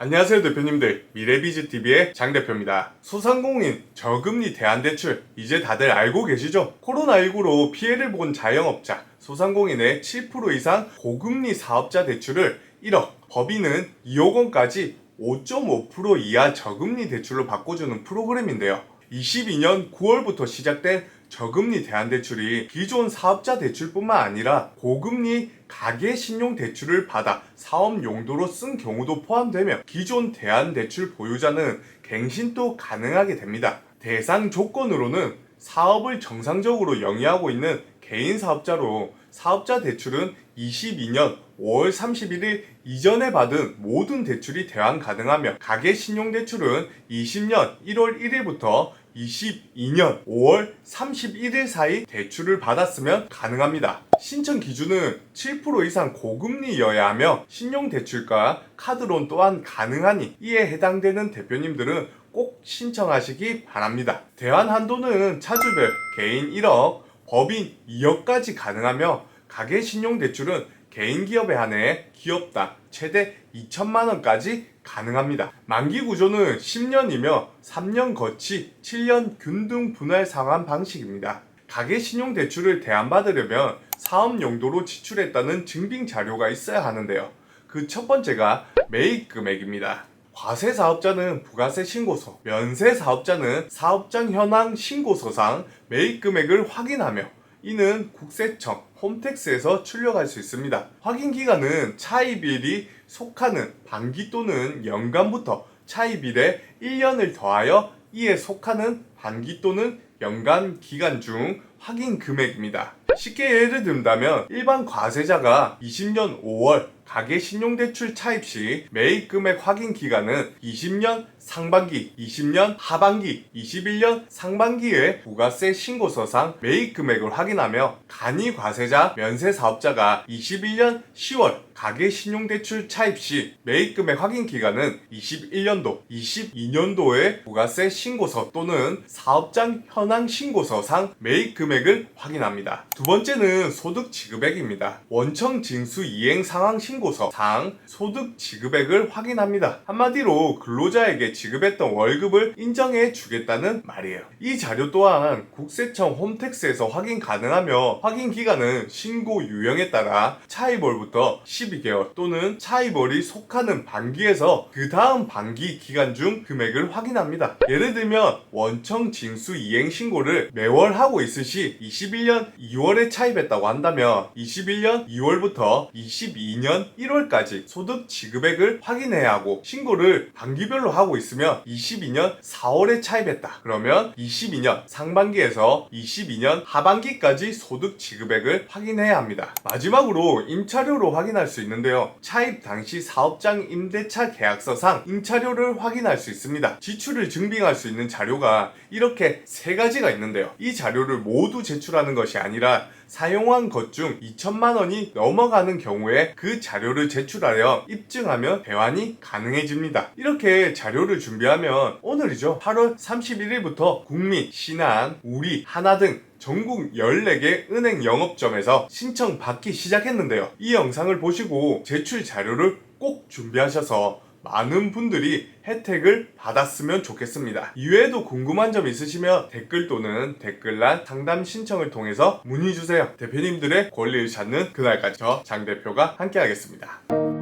안녕하세요 대표님들 미래비즈TV의 장 대표입니다. 소상공인 저금리 대안대출 이제 다들 알고 계시죠? 코로나19로 피해를 본 자영업자, 소상공인의 7% 이상 고금리 사업자 대출을 1억, 법인은 2억 원까지 5.5% 이하 저금리 대출로 바꿔주는 프로그램인데요. 22년 9월부터 시작된 저금리 대안대출이 기존 사업자 대출뿐만 아니라 고금리 가계 신용 대출을 받아 사업 용도로 쓴 경우도 포함되며 기존 대안 대출 보유자는 갱신도 가능하게 됩니다. 대상 조건으로는 사업을 정상적으로 영위하고 있는 개인 사업자로 사업자 대출은 22년 5월 31일 이전에 받은 모든 대출이 대환 가능하며 가계 신용 대출은 20년 1월 1일부터 22년 5월 31일 사이 대출을 받았으면 가능합니다. 신청 기준은 7% 이상 고금리여야 하며 신용대출과 카드론 또한 가능하니 이에 해당되는 대표님들은 꼭 신청하시기 바랍니다. 대환 한도는 차주별 개인 1억, 법인 2억까지 가능하며 가계 신용대출은 개인 기업에 한해 기업당 최대 2천만 원까지 가능합니다. 만기 구조는 10년이며 3년 거치, 7년 균등 분할 상환 방식입니다. 가계 신용 대출을 대안받으려면 사업 용도로 지출했다는 증빙 자료가 있어야 하는데요. 그 첫 번째가 매입 금액입니다. 과세 사업자는 부가세 신고서, 면세 사업자는 사업장 현황 신고서상 매입 금액을 확인하며 이는 국세청, 홈택스에서 출력할 수 있습니다. 확인 기간은 차입일이 속하는 반기 또는 연간부터 차입일에 1년을 더하여 이에 속하는 반기 또는 연간 기간 중 확인 금액입니다. 쉽게 예를 든다면 일반 과세자가 20년 5월 가계 신용대출 차입 시 매입 금액 확인 기간은 20년 상반기, 20년 하반기, 21년 상반기의 부가세 신고서상 매입 금액을 확인하며 간이 과세자 면세 사업자가 21년 10월 가계 신용대출 차입 시 매입 금액 확인 기간은 21년도, 22년도의 부가세 신고서 또는 사업장 현황 신고서상 매입 금액을 확인합니다. 두 번째는 소득 지급액입니다. 원청 징수 이행 상황 신고 서 상 소득 지급액을 확인합니다. 한마디로 근로자에게 지급했던 월급을 인정해 주겠다는 말이에요. 이 자료 또한 국세청 홈택스에서 확인 가능하며 확인 기간은 신고 유형에 따라 차이벌부터 12개월 또는 차이벌이 속하는 반기에서 그 다음 반기 기간 중 금액을 확인합니다. 예를 들면 원청 징수 이행 신고를 매월 하고 있으시 21년 2월에 차입했다고 한다면 21년 2월부터 22년 1월까지 소득 지급액을 확인해야 하고 신고를 반기별로 하고 있으면 22년 4월에 차입했다. 그러면 22년 상반기에서 22년 하반기까지 소득 지급액을 확인해야 합니다. 마지막으로 임차료로 확인할 수 있는데요. 차입 당시 사업장 임대차 계약서상 임차료를 확인할 수 있습니다. 지출을 증빙할 수 있는 자료가 이렇게 세 가지가 있는데요. 이 자료를 모두 제출하는 것이 아니라 사용한 것 중 2천만 원이 넘어가는 경우에 그 자료 를 제출하여 입증하면 대환이 가능해집니다. 이렇게 자료를 준비하면 오늘이죠. 8월 31일부터 국민, 신한, 우리, 하나 등 전국 14개 은행 영업점에서 신청 받기 시작했는데요. 이 영상을 보시고 제출 자료를 꼭 준비하셔서 많은 분들이 혜택을 받았으면 좋겠습니다. 이외에도 궁금한 점 있으시면 댓글 또는 댓글란 상담 신청을 통해서 문의 주세요. 대표님들의 권리를 찾는 그날까지 저 장 대표가 함께 하겠습니다.